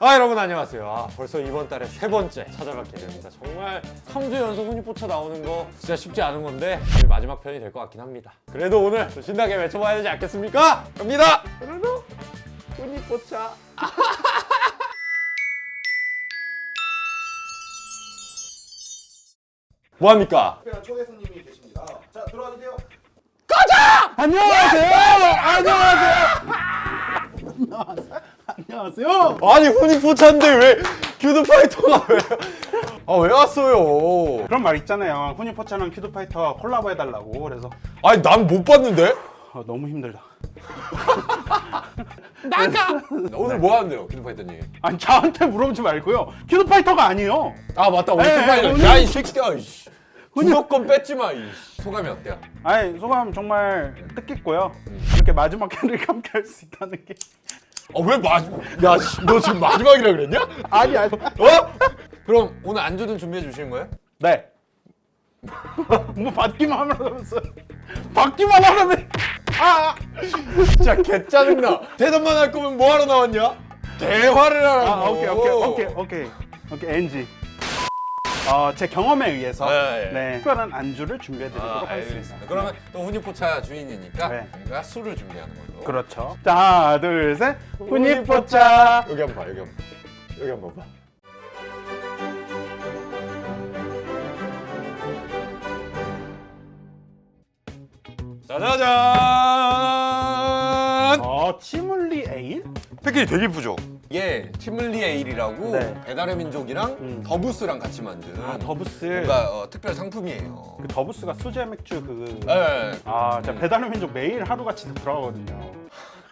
아 여러분 안녕하세요. 아, 벌써 이번 달에 세 번째 찾아뵙게 됩니다. 정말 3주 연속 훈이포차 나오는 거 진짜 쉽지 않은 건데 오늘 마지막 편이 될 것 같긴 합니다. 그래도 오늘 좀 신나게 외쳐봐야 되지 않겠습니까? 갑니다. 그래도 훈이포차. 뭐 합니까? 특별한 초대 손님이 계십니다. 자 들어와 주세요. 안녕하세요. 안녕하세요. 아니 훈이포차인데 왜 큐드파이터가 왜? 아 왜 왔어요? 그런 말 있잖아요. 훈이포차랑 퀴드파이터 콜라보 해달라고. 그래서 아니 난 못 봤는데. 아, 너무 힘들다. 오늘 뭐 하는데요, 퀴드파이터님? 아니 저한테 물어보지 말고요. 퀴드파이터가 아니에요. 아 맞다 우리 에, 퀴드파이터. 오늘- 야이 새끼야. 이씨. 무조건 뺐지 마. 이씨. 소감이 어때요? 아니 소감 정말 뜻깊고요. 이렇게 마지막 회를 함께 할 수 있다는 게 아왜 마지막? 야, 씨, 너 지금 마지막이라 그랬냐? 아니 아니. 어? 그럼 오늘 안주는 준비해 주시는 거예요? 네. 뭐 받기만 하면서 받기만 하면 아, 아. 진짜 개 짜증나. 대답만 할 거면 뭐 하러 나왔냐? 대화를 하라고. 아 오케이 오케이 오케이 오케이 오케이 NG. 어, 제 경험에 의해서 네, 네. 네, 특별한 안주를 준비해드리도록 아, 하겠습니다. 알겠습니다. 그러면 또 훈이포차 주인이니까 네. 저희가 술을 준비하는 걸로. 그렇죠. 자, 하나, 둘, 셋. 훈이포차. 여기 한번 봐. 여기 한번. 여기 한번 봐. 짜자잔! 어, 치물리 에일? 패키지 되게 이쁘죠? 이게 치물리 에 일이라고 네. 배달의 민족이랑 음. 더부스랑 같이 만든 아, 더부스. 뭔가 어, 특별 상품이에요. 그 더부스가 수제 맥주 그. 네. 아, 진짜 배달의 민족 매일 하루같이 들어가거든요.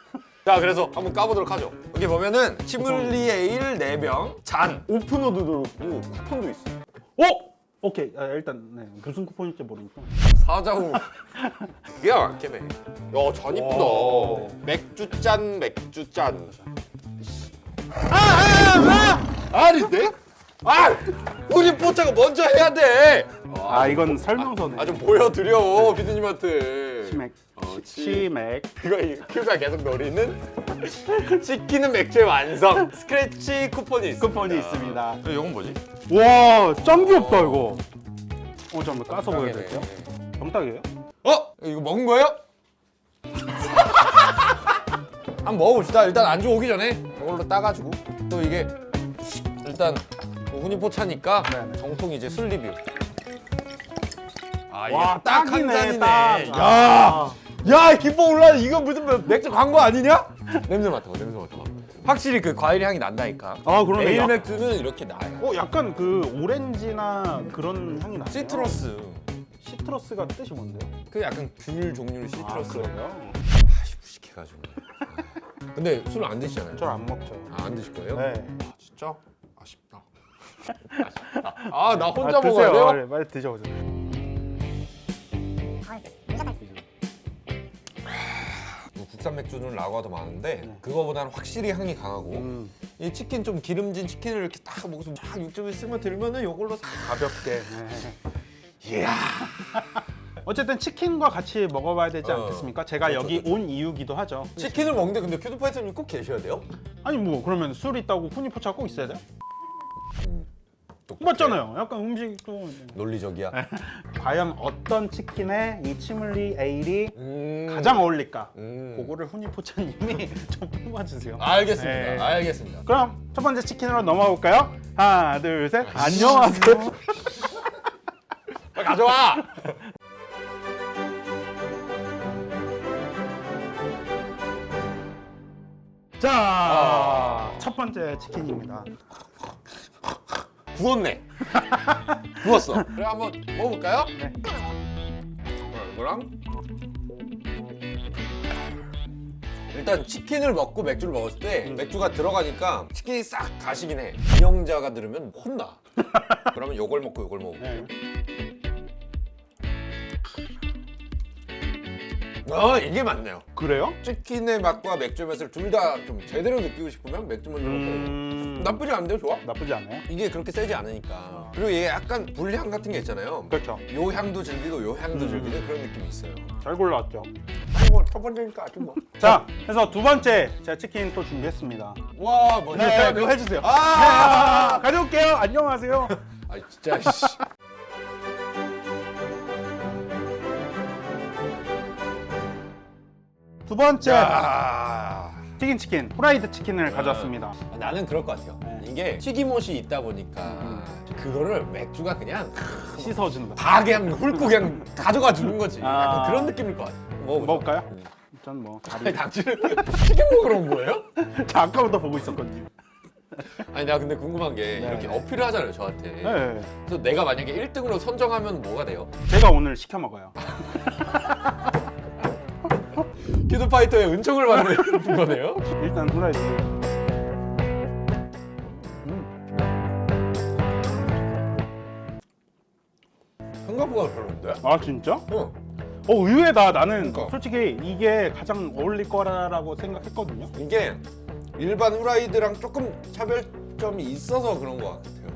자 그래서 한번 까보도록 하죠. 여기 보면은 치물리 에 일 4병 잔 오픈어도 있고 쿠폰도 있어. 오! 오케이. 아, 일단 네. 무슨 쿠폰일지 모르니까. 사자후. 야 개배. 야잔 이쁘다. 오. 맥주 짠 맥주 짠. 아아아 아, 아닌데? 아 우리 포차가 먼저 해야 돼. 아, 이건 설명서네. 아 좀 보여드려 피디님한테. 치맥. 어, 치. 치맥. 그거 이 큐가 계속 노리는 시키는 맥주의 완성 스크래치 쿠폰이 있습니다. 쿠폰이 있습니다. 이건 뭐지? 와, 짱 귀엽다 이거. 어, 잠깐 까서 보여드릴게요. 병탁이에요? 어? 이거 먹은 거예요? 한번 먹어봅시다. 일단 안주 오기 전에 이걸로 따가지고 또 이게 일단 뭐 훈이포 차니까 네네. 정통 이제 술 리뷰. 아 와, 딱한 딱이네, 잔이네. 딱. 야, 아. 야 기뻐 올라. 이거 무슨 맥주 광고 아니냐? 냄새 맡아봐. 냄새 맡아봐. 확실히 그 과일 향이 난다니까. 아, 그러네. 에일 야- 맥주는 이렇게 나요. 어, 약간 그 오렌지나 그런 향이 나요. 시트러스. 시트러스가 뜻이 뭔데요? 그 약간 귤 종류의 시트러스. 아, 그래요? 아씨 무식해가지고. 아. 근데 술 안 드시잖아요. 저안 먹죠. 아, 안 드실 거예요? 네. 아, 진짜? 아쉽다. 아쉽다. 아, 나 혼자 아, 먹어야 드세요. 돼요? 네, 빨리 드셔보세요. 뭐 국산 맥주는 라거가 더 많은데 그거보다는 확실히 향이 강하고 음, 이 치킨 좀 기름진 치킨을 이렇게 딱 먹어서 막 육즙이 스며 들면은 이걸로 사... 가볍게. 네. 이야 어쨌든 치킨과 같이 먹어봐야 되지 어. 않겠습니까? 제가 그렇죠, 여기 온 이유기도 하죠. 치킨을 먹는데 근데 큐드파이터님 꼭 계셔야 돼요? 아니 뭐 그러면 술 있다고 후니포차 꼭 있어야 돼요? 똑똑해. 맞잖아요. 약간 음식도 논리적이야 과연 어떤 치킨에 이 치물리 에일이 음. 가장 어울릴까? 음. 그거를 후니포차님이 좀 뽑아주세요. 알겠습니다 네. 알겠습니다 그럼 첫 번째 치킨으로 넘어가 볼까요? 하나, 둘, 셋. 안녕하세요. 빨리 가져와 자, 아. 첫 번째 치킨입니다. 구웠네. 구웠어. 그래 한번 먹어볼까요? 네. 어, 이거랑 일단 치킨을 먹고 맥주를 먹었을 때 음. 맥주가 들어가니까 치킨이 싹 가시긴 해. 이영자가 들으면 혼나. 그러면 요걸 먹고 요걸 먹고. 네. 아 이게 맞네요. 그래요? 치킨의 맛과 맥주의 맛을 둘 다 좀 제대로 느끼고 싶으면 맥주 먼저 먹고. 음, 나쁘지 않은데요, 좋아? 나쁘지 않아요. 이게 그렇게 세지 않으니까. 그리고 얘 약간 불향 같은 게 있잖아요. 그렇죠. 요 향도 즐기고 요 향도 음. 즐기는 그런 느낌이 있어요. 잘 골라왔죠. 뭐첫 번째니까 아직 뭐. 자, 그래서 두 번째 제가 치킨 또 준비했습니다. 와, 뭐 네, 그거 해주세요. 아! 아, 가져올게요. 안녕하세요. 아, 진짜 씨. 두 번째 야. 튀긴 치킨, 후라이드 치킨을 가져왔습니다. 아, 나는 그럴 것 같아요. 네. 이게 튀김옷이 있다 보니까 그거를 맥주가 그냥 씻어준다. 다 그냥 훑고 그냥 가져가 주는 거지. 아. 약간 그런 느낌일 것 같아. 먹어보자. 먹을까요? 음. 전뭐 아니 다리. 당신은 치킨 먹으러 온 거예요? 자, 아까부터 보고 있었거든요. 아니 나 근데 궁금한 게 네. 이렇게 어필을 하잖아요 저한테. 네, 그래서 내가 만약에 1등으로 선정하면 뭐가 돼요? 제가 오늘 시켜 먹어요. 퀴드파이터의 은총을 받는 거네요. 일단 후라이드. 생각보다 별론데? 아 진짜? 응. 어 의외다. 나는 그러니까. 솔직히 이게 가장 어울릴 거라고 생각했거든요. 이게 일반 후라이드랑 조금 차별점이 있어서 그런 것 같아요.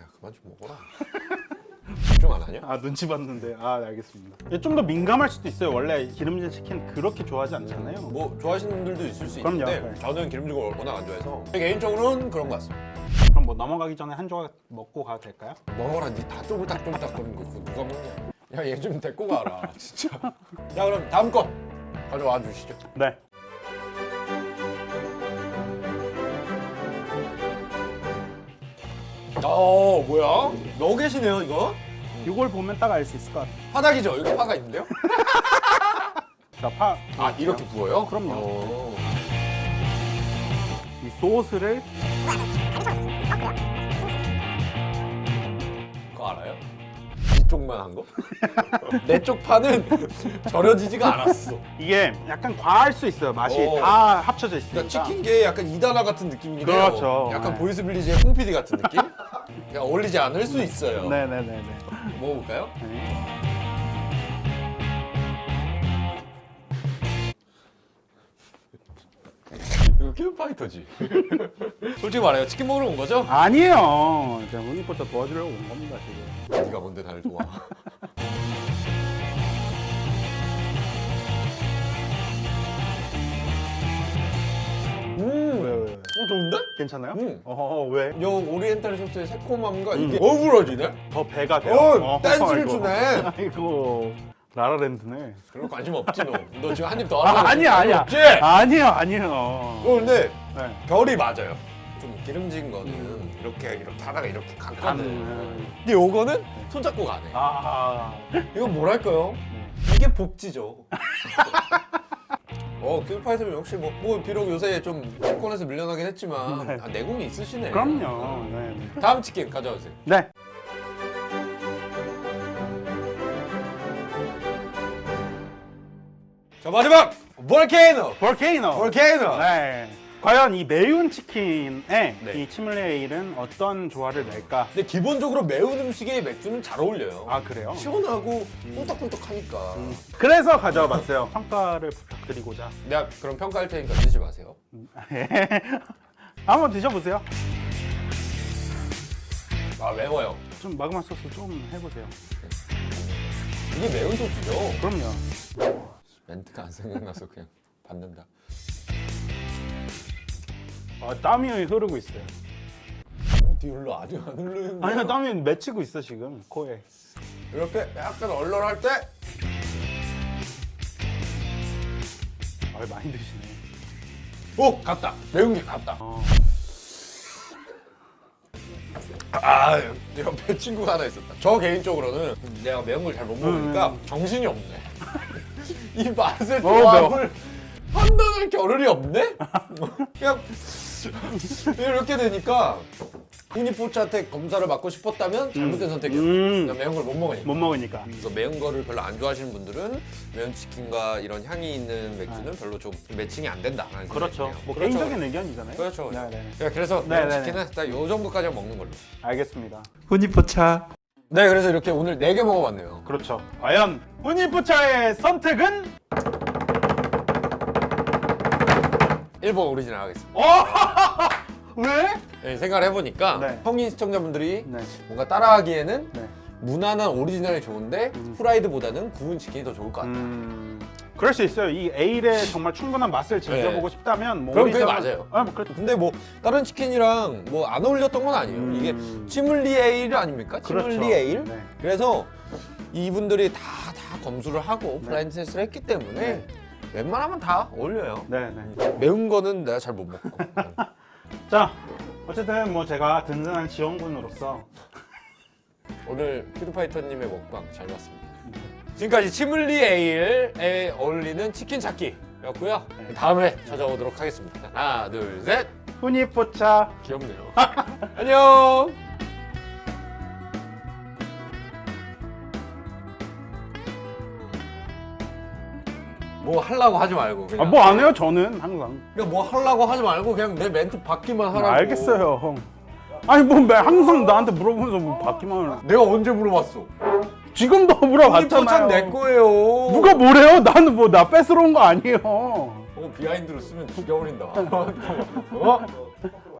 야 그만 좀 먹어라. 집중 안 하냐? 아 눈치 봤는데 아 네, 알겠습니다. 좀 더 민감할 수도 있어요. 원래 기름진 치킨 그렇게 좋아하지 않잖아요. 뭐 좋아하시는 분들도 있을 수 그럼요. 있는데 네. 저는 기름진 걸 워낙 안 좋아해서 제 개인적으로는 그런 것 같습니다. 그럼 뭐 넘어가기 전에 한 조각 먹고 가도 될까요? 먹어라 니다 쪼물딱 쪼물딱 거리는 거 그거 누가 먹냐? 야 얘 좀 데리고 가라 진짜. 자 그럼 다음 거 가져와 주시죠. 네. 어 뭐야? 너겟이네요 이거? 이걸 보면 딱 알 수 있을 것 같아요. 파닭이죠? 여기 파가 있는데요? 자, 파. 아 이렇게 구워요? 그럼요. 어. 이 소스를 그거 알아요? 이쪽만 한 거? 내 쪽 파는 절여지지가 않았어. 이게 약간 과할 수 있어요. 맛이 오. 다 합쳐져 있으니까. 그러니까 치킨계의 약간 이다나 같은 느낌이긴 해요. 그렇죠. 약간 네. 보이스 빌리지의 홍피디 같은 느낌? 그냥 어울리지 않을 수 있어요. 네네네네. 먹어볼까요? 네. 이거 킬파이터지. 솔직히 말해요. 치킨 먹으러 온 거죠? 아니에요. 그냥 hunnipocha 도와주려고 온 겁니다 지금. 네가 뭔데 나를 도와. 어, 좋은데? 괜찮아요? 음. 어 왜? 요 오리엔탈 소스의 새콤함과 이게 음. 어우러지네? 더 배가 돼요. 어, 댄스를 아이고. 주네. 아이고 라라랜드네. 그런 거 관심 없지 너. 너 지금 한 입더 아, 하려고 아니야 관심 아니야. 없지? 아니에요 아니에요. 어, 근데 네. 결이 맞아요. 좀 기름진 거는 이렇게 이렇게 하다가 이렇게 간. 감거든. 음. 근데 요거는 손잡고 가네. 아. 이건 뭐랄까요? 이게 복지죠. 어, 킬파이터는 역시 뭐, 뭐 비록 요새 좀 정권에서 밀려나긴 했지만 네. 아, 내공이 있으시네. 그럼요. 네. 네. 다음 치킨 가져오세요. 네. 자 마지막 볼케이노. 볼케이노. 볼케이노. 네. 과연 이 매운 치킨에 네. 이 치밀레일은 어떤 조화를 낼까? 근데 기본적으로 매운 음식에 맥주는 잘 어울려요. 아 그래요? 시원하고 꿀떡꿀떡하니까. 그래서 가져와 봤어요. 평가를 부탁드리고자. 내가 그럼 평가할 테니까 드시지 마세요. 한번 드셔보세요. 아 매워요. 좀 마그마 소스 좀 해보세요. 이게 매운 소스죠. 그럼요. 멘트가 안 생각나서 그냥 받는다. 아, 땀이 흐르고 있어요. 흘러 아직 안 흐르는 거야. 아니요, 땀이 맺히고 있어 지금 코에. 이렇게 약간 얼얼할 때 아, 많이 드시네. 오! 갔다. 매운 게 갔다. 어. 아, 옆에 친구가 하나 있었다. 저 개인적으로는 내가 매운 걸 잘 못 먹으니까 음. 정신이 없네. 이 맛의 어, 매워. 조합을 판단할 겨를이 없네? 그냥 이렇게 되니까 후니포차한테 검사를 받고 싶었다면 잘못된 선택이었어. 음. 그냥 매운 걸 못 먹으니까. 못 먹으니까. 그래서 매운 거를 별로 안 좋아하시는 분들은 매운 치킨과 이런 향이 있는 맥주는 별로 좀 매칭이 안 된다. 아. 그렇죠. 뭐 그렇죠. 개인적인 의견이잖아요. 그렇죠. 네, 네. 네, 그래서 네, 매운 네, 네. 치킨은 딱 요 정도까지 먹는 걸로. 알겠습니다. 후니포차. 네, 그래서 이렇게 오늘 네 개 먹어봤네요. 그렇죠. 과연 후니푸차의 선택은 1번 오리지널 하겠습니다. 왜? 네, 생각을 해보니까 네. 성인 시청자분들이 네. 뭔가 따라하기에는 네. 무난한 오리지널이 좋은데 후라이드보다는 구운 치킨이 더 좋을 것 같다. 음, 그럴 수 있어요. 이 에일의 정말 충분한 맛을 즐겨보고 싶다면 뭐 네. 그럼 그게 오리지널- 맞아요. 아, 뭐 그렇죠. 근데 뭐 다른 치킨이랑 뭐 안 어울렸던 건 아니에요. 음. 이게 치물리 에일 아닙니까? 그렇죠. 치물리 에일. 네. 그래서 이분들이 다 다 검수를 하고 블라인드 테스트를 했기 때문에 네. 웬만하면 다 어울려요. 네, 네. 매운 거는 내가 잘 못 먹고. 자, 어쨌든 뭐 제가 든든한 지원군으로서 오늘 푸드파이터님의 먹방 잘 봤습니다. 지금까지 치물리 에일에 어울리는 치킨 찾기였고요. 다음에 찾아오도록 하겠습니다. 하나, 둘, 셋. 훈이포차 귀엽네요. 안녕. 뭐 하려고 하지 말고 그냥. 아, 뭐안 해요 저는 항상. 그냥 뭐 하려고 하지 말고 그냥 내 멘트 받기만 하라고. 알겠어요 형. 아니 뭐 매- 항상 나한테 물어보면서 뭐 받기만 하는 내가 언제 물어봤어? 지금도 물어봤잖아요. 내 거예요. 누가 뭐래요? 나는 뭐 나 뺏으러 온 거 아니에요. 어, 비하인드로 쓰면 죽여버린다. 어?